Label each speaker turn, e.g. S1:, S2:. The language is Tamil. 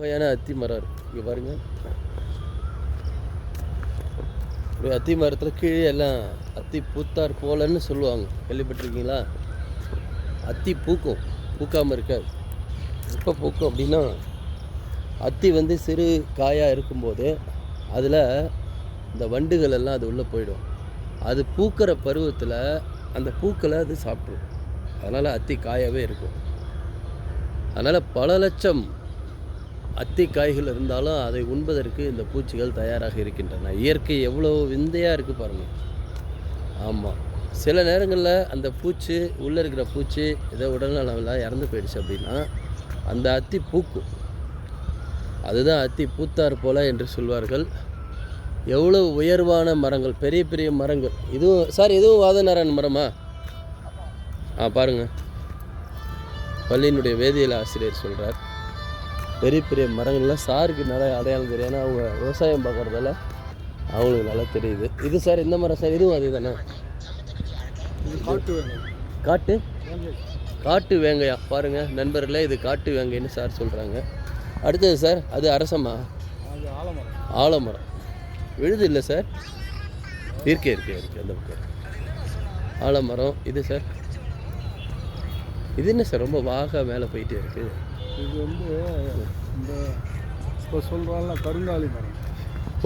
S1: வகையான அத்தி மரம் இருக்குது இங்கே பாருங்கள் ஒரு அத்தி மரத்தில் கீழே எல்லாம் அத்தி பூத்தார் போலன்னு சொல்லுவாங்க. கேள்விப்பட்டிருக்கீங்களா? அத்தி பூக்கும். பூக்காமல் இருக்காது. எப்போ பூக்கும் அப்படின்னா அத்தி வந்து சிறு காயாக இருக்கும்போது அதில் இந்த வண்டுகள் எல்லாம் அது உள்ளே போயிடும். அது பூக்கிற பருவத்தில் அந்த பூக்களை அது சாப்பிடும். அதனால் அத்தி காயாகவே இருக்கும். அதனால் பல லட்சம் அத்தி காய்கள் இருந்தாலும் அதை உண்பதற்கு இந்த பூச்சிகள் தயாராக இருக்கின்றன. இயற்கை எவ்வளோ விந்தையாக இருக்குது பாருங்கள் ஆமாம் சில நேரங்களில் அந்த பூச்சி உள்ளே இருக்கிற பூச்சி ஏதோ உடல்நலமெல்லாம் இறந்து போயிடுச்சு அப்படின்னா அந்த அத்தி பூக்கும். அதுதான் அத்தி பூத்தார் போல என்று சொல்வார்கள். எவ்வளோ உயர்வான மரங்கள் பெரிய பெரிய மரங்கள். இதுவும் சார் இதுவும் வாதநாராயண மரமா? ஆ பாருங்கள் பள்ளியினுடைய வேதியியல் ஆசிரியர் சொல்கிறார் பெரிய பெரிய மரங்கள்லாம் சாருக்கு நல்லா அடையாளம் தெரியும். ஏன்னா அவங்க விவசாயம் பார்க்குறதால அவங்களுக்கு நல்லா தெரியுது. இது சார் இந்த மரம் சார் இதுவும் அதே தானே?
S2: காட்டு
S1: காட்டு? வேங்கையா? பாருங்கள் நண்பர்களே இது காட்டு வேங்கைன்னு சார் சொல்கிறாங்க அடுத்தது சார் அது அரசமா
S2: ஆலமரம்.
S1: விழுது இல்லை சார்? இருக்கே இருக்கே இருக்கு அந்த பக்கம். ஆலமரம் இது சார். இது என்ன சார்? ரொம்ப வாக மேலே போயிட்டே இருக்குது
S2: இது வந்து இந்த இப்போ சொல்கிறாங்களா கருங்காலி மரம்.